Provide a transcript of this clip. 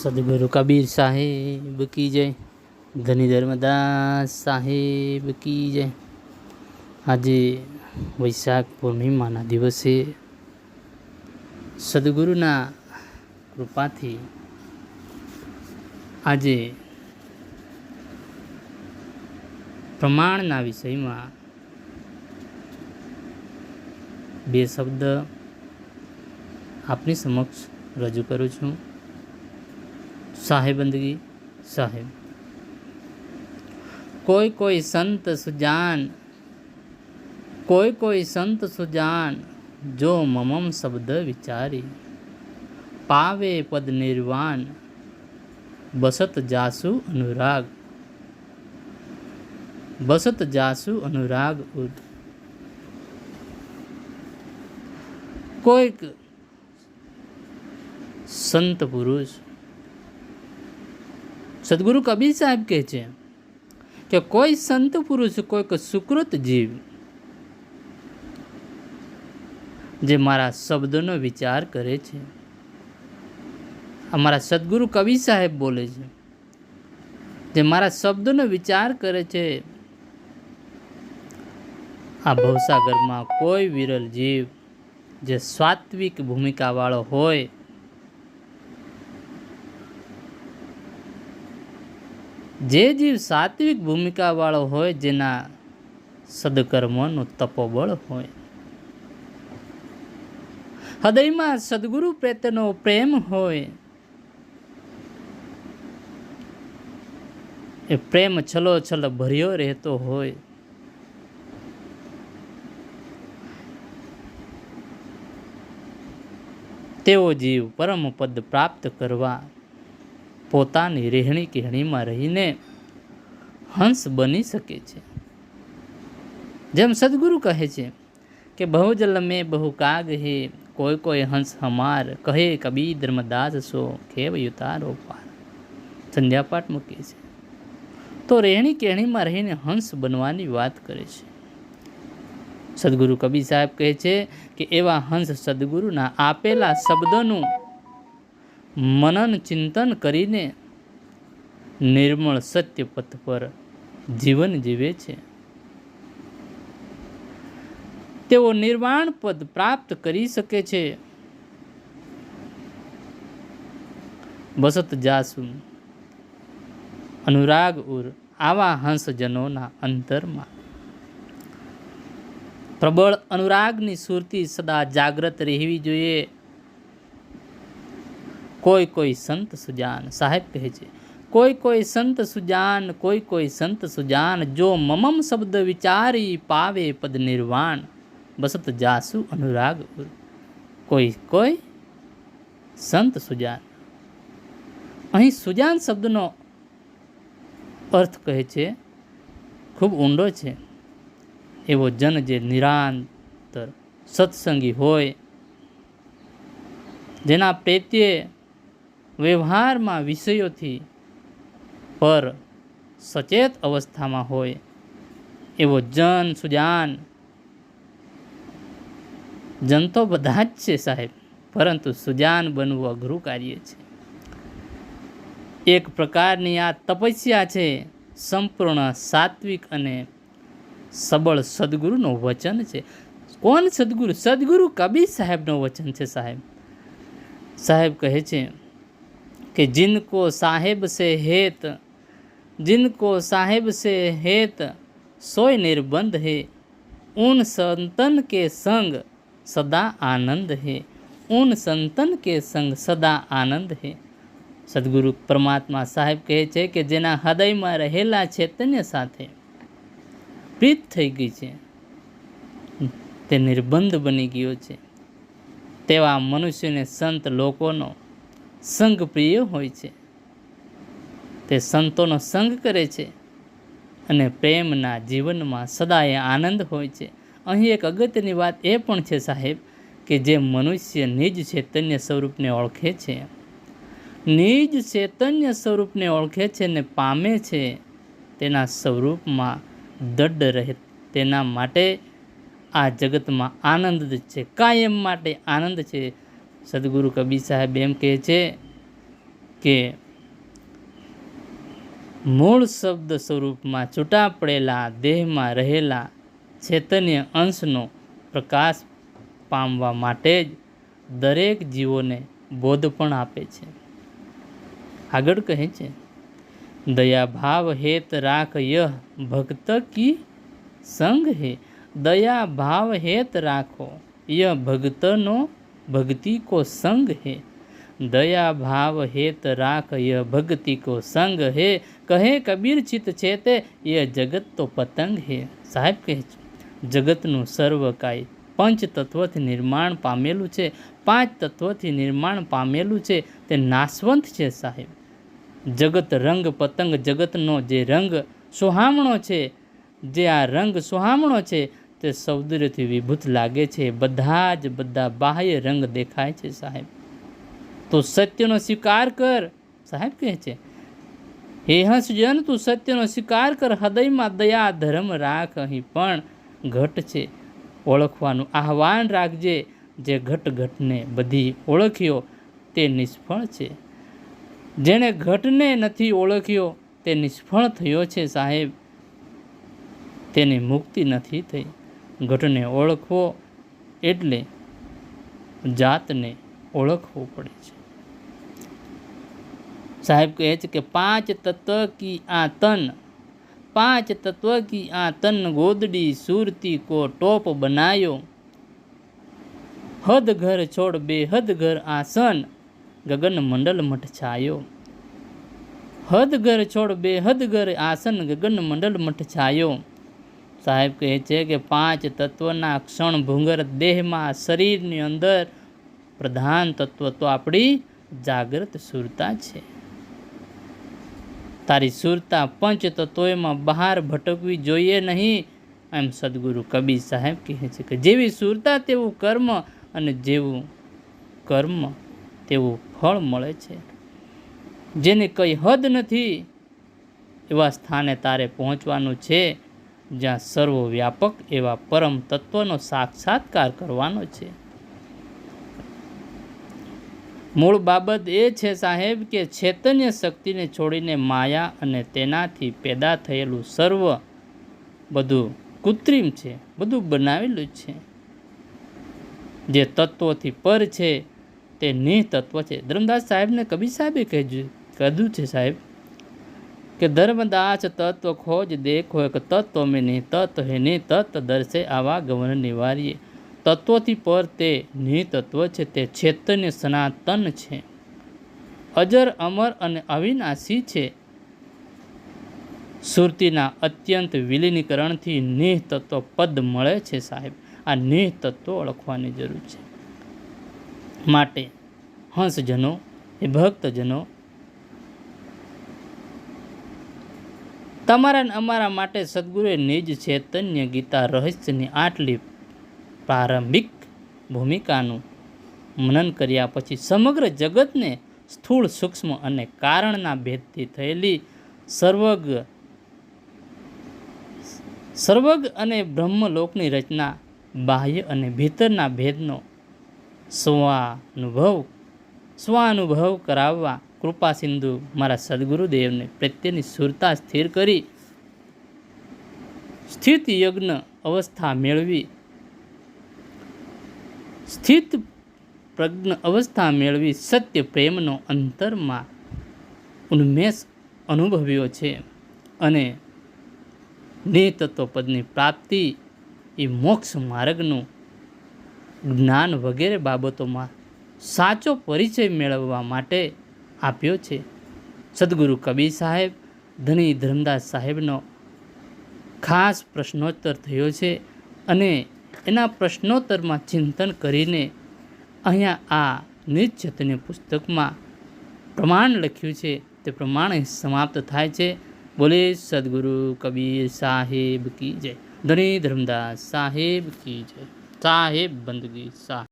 સદગુરુ કબીર સાહેબ કી જય ધની ધર્મદાસ સાહેબ કી જય આજે વૈશાખ પૂર્ણિમાના દિવસે સદગુરુના કૃપાથી આજે પ્રમાણના વિષયમાં બે શબ્દ આપની સમક્ષ રજૂ કરું છું. સાહેબંદગી સાહેબ કોઈ કોઈ સંત સુજાન કોઈ કોઈ સંત સુજાન જો મમમ શબ્દ વિચારી પાવે પદ નિર્વાણ બસત જાસુ અનુરાગ બસત જાસુ અનુરાગ ઉદ કોઈક સંત પુરુષ સદગુરુ કબીર સાહેબ કહે છે કે કોઈ સંત પુરુષ કોઈક સુકૃત જીવ જે મારા શબ્દોનો વિચાર કરે છે. અમારા સદગુરુ કવિ સાહેબ બોલે છે જે મારા શબ્દોનો વિચાર કરે છે, આ ભવસાગરમાં કોઈ વિરલ જીવ જે સાત્વિક ભૂમિકાવાળો હોય જે જીવ સાત્વિક ભૂમિકાવાળો હોય, જેના સદકર્મનું તપોબળ હોય. હૃદયમાં સદગુરુ પ્રત્યેનો પ્રેમ હોય, એ પ્રેમ છલો છલ ભર્યો રહેતો હોય. તેવો જીવ પરમ પદ પ્રાપ્ત કરવા પોતાની રહેણી કહેણીમાં રહીને હંસ બની શકે છે. જેમ સદગુરુ કહે છે કે બહુ જ લમે બહુ કાગ હે, કોઈ કોઈ હંસ હમાર, કહે કબી ધર્મદાસ સો, ખેવ યુતારો પાર. સંધ્યાપાઠ મૂકે છે. તો રહેણી કહેણીમાં રહીને હંસ બનવાની વાત કરે છે. સદગુરુ કબીર સાહેબ કહે છે કે, એવા હંસ સદગુરુના આપેલા શબ્દોનું મનન ચિંતન કરીને નિર્મળ સત્ય પથ પર જીવન જીવે છે. તેઓ નિર્વાણ પદ પ્રાપ્ત કરી શકે છે. બસત જાસુ અનુરાગ ઉર, આવા હંસજનોના અંતરમાં. પ્રબળ અનુરાગની સુરતી સદા જાગ્રત રહેવી જોઈએ. કોઈ કોઈ સંત સુજાન, સાહેબ કહે છે, કોઈ કોઈ સંત સુજાન, કોઈ કોઈ સંત સુજાન, જો મમમ શબ્દ વિચારી પાવે પદ નિર્વાણ બસત જાસુ અનુરાગ કોઈ કોઈ સંત સુજાન. અહીં સુજાન શબ્દનો અર્થ કહે છે, ખૂબ ઊંડો છે. એવો જન જે નિરાંતર સત્સંગી હોય, જેના પ્રત્યે વ્યવહારમાં વિષયોથી પર સચેત અવસ્થામાં હોય એવો જન સુજાન. જન તો બધા જ છે સાહેબ, પરંતુ સુજાન બનવું અઘરું કાર્ય છે. એક પ્રકારની આ તપસ્યા છે સંપૂર્ણ સાત્વિક અને સબળ સદગુરુનું વચન છે. કોણ સદગુરુ? સદગુરુ કબીર સાહેબનું વચન છે સાહેબ. સાહેબ કહે છે કે જિનકો સાહેબ સે હેત, જિનકો સાહેબ સે હેત, સોય નિર્બંધ હે. ઉન સંતન કે સંગ સદા આનંદ હે. ઉન સંતન કે સંગ સદા આનંદ હે. સદગુરુ પરમાત્મા સાહેબ કહે છે કે જેના હૃદયમાં રહેલા ચૈતન્ય સાથે પ્રીત થઈ ગઈ છે. તે નિર્બંધ બની ગયો છે. તેવા મનુષ્યને સંત લોકોનો સંગ પ્રિય હોય છે. તે સંતોનો સંગ કરે છે અને પ્રેમના જીવનમાં સદાય આનંદ હોય છે. અહીં એક અગત્યની વાત એ પણ છે સાહેબ કે જે મનુષ્ય નિજ ચૈતન્ય સ્વરૂપને ઓળખે છે. નિજ ચૈતન્ય સ્વરૂપને ઓળખે છે ને પામે છે તેના સ્વરૂપમાં દડ રહે, તેના માટે આ જગતમાં આનંદ છે. કાયમ માટે આનંદ છે. સદગુરુ કબીર સાહેબ એમ કહે છે કે મૂળ શબ્દ સ્વરૂપમાં છૂટા પડેલા દેહમાં રહેલા ચૈતન્ય અંશનો પ્રકાશ પામવા માટે જ દરેક જીવોને બોધ પણ આપે છે. આગળ કહે છે, દયા ભાવ હેત રાખ યહ ભક્ત કી સંગ હે? દયા ભાવ હેત રાખો યહ ભક્તનો ભક્તિ કો સંગ હે દયા ભાવ હેત રાખ ય ભક્તિ કો સંગ है। કહે કબીર ચિત છે તે ય જગત તો પતંગ હે સાહેબ કહે છે જગતનું સર્વ પંચ તત્વથી નિર્માણ પામેલું છે પાંચ તત્વથી નિર્માણ પામેલું છે તે નાશવંત છે સાહેબ જગત રંગ પતંગ જગતનો જે રંગ સુહામણો છે જે આ રંગ સુહામણો છે તે સૌંદર્યથી વિભૂત લાગે છે. બધા જ બધા બાહ્ય રંગ દેખાય છે, સાહેબ. તો સત્યનો સ્વીકાર કર, સાહેબ કહે છે. હે હંસજન, તું સત્યનો સ્વીકાર કર, હૃદયમાં દયા, ધર્મ રાખ અહીં પણ ઘટ છે. ઓળખવાનું આહવાન રાખજે. જે ઘટ ઘટને બધી ઓળખ્યો તે નિષ્ફળ છે. જેણે ઘટને નથી ઓળખ્યો તે નિષ્ફળ થયો છે, સાહેબ. તેની મુક્તિ નથી થઈ. ઘટને ઓળખવો એટલે જાતને ઓળખવું પડે છે. સાહેબ કહે છે કે પાંચ તત્વ કી આ તન, પાંચ તત્વ કી આ તન ગોદડી સુરતી કો ટોપ બનાયો. હદ ઘર છોડ બે હદ ઘર આસન, ગગન મંડલ મઠ છાયો. હદ ઘર છોડ બે હદ ઘર આસન, ગગન મંડલ મઠ છાયો. સાહેબ કહે છે કે પાંચ તત્વના ક્ષણ ભૂંગર દેહમાં શરીરની અંદર પ્રધાન તત્વ તો આપણી જાગૃત સુરતા છે. તારી સુરતા પંચ તત્વોમાં બહાર ભટકવી જોઈએ નહીં, એમ સદગુરુ કબીર સાહેબ કહે છે કે જેવી સુરતા તેવું કર્મ અને જેવું કર્મ તેવું ફળ મળે છે. જેને કંઈ હદ નથી, એવા સ્થાને તારે પહોંચવાનું છે. જ્યાં સર્વવ્યાપક એવા પરમ તત્વનો સાક્ષાત્કાર કરવાનો છે. મૂળ બાબત એ છે સાહેબ કે ચૈતન્ય શક્તિને છોડીને માયા અને તેનાથી પેદા થયેલું સર્વ બધું કૃત્રિમ છે, બધું બનાવેલું છે. જે તત્વોથી પર છે, તે નિહ તત્વ છે. ધર્મદાસ સાહેબને કબીર સાહેબે કહેજું, કીધું છે સાહેબ. કે ધર્મદાસ તત્વ ખોજ દેખો, એક તત્વ મેં તત્વ હે ને તત્વ દર્શે આવા ગવન નિવારીએ. તત્વથી પર તે નિહ તત્વ છે, તે ચેતન્ય સનાતન છે. અજર, અમર અને અવિનાશી છે. સુરતીના અત્યંત વિલીનીકરણથી નિહ તત્વ પદ મળે છે સાહેબ. આ નિહ તત્વો ઓળખવાની જરૂર છે. માટે હંસજનો, એ ભક્તજનો તમારા અને અમારા માટે સદગુરુએ નિજ ચૈતન્ય ગીતા રહસ્યની આટલી પ્રારંભિક ભૂમિકાનું મનન કર્યા પછી સમગ્ર જગતને સ્થૂળ સૂક્ષ્મ અને કારણના ભેદથી થયેલી સર્વગ સર્વગ અને બ્રહ્મલોકની રચના, બાહ્ય અને ભીતરના ભેદનો સ્વાનુભવ સ્વાનુભવ કરાવવા કૃપા સિંધુ, મારા સદગુરુદેવને પ્રત્યેની સુરતા સ્થિર કરી. સ્થિત યજ્ઞ અવસ્થા મેળવી. સ્થિત પ્રજ્ઞ અવસ્થા મેળવી સત્ય પ્રેમનો અંતરમાં ઉન્મેષ અનુભવ્યો છે અને નિતત્વપદની પ્રાપ્તિ એ મોક્ષ માર્ગનું જ્ઞાન વગેરે બાબતોમાં સાચો પરિચય મેળવવા માટે આપ્યો છે. સદગુરુ કબીર સાહેબ, ધણી ધર્મદાસ સાહેબનો ખાસ પ્રશ્નોત્તર થયો છે અને એના પ્રશ્નોત્તરમાં ચિંતન કરીને અહીંયા આ નિશ્ચિતની પુસ્તકમાં પ્રમાણ લખ્યું છે. તે પ્રમાણે સમાપ્ત થાય છે. બોલે સદગુરુ કબીર સાહેબ કી જય. ધની ધર્મદાસ સાહેબ કી જય. સાહેબ બંદગી સાહેબ.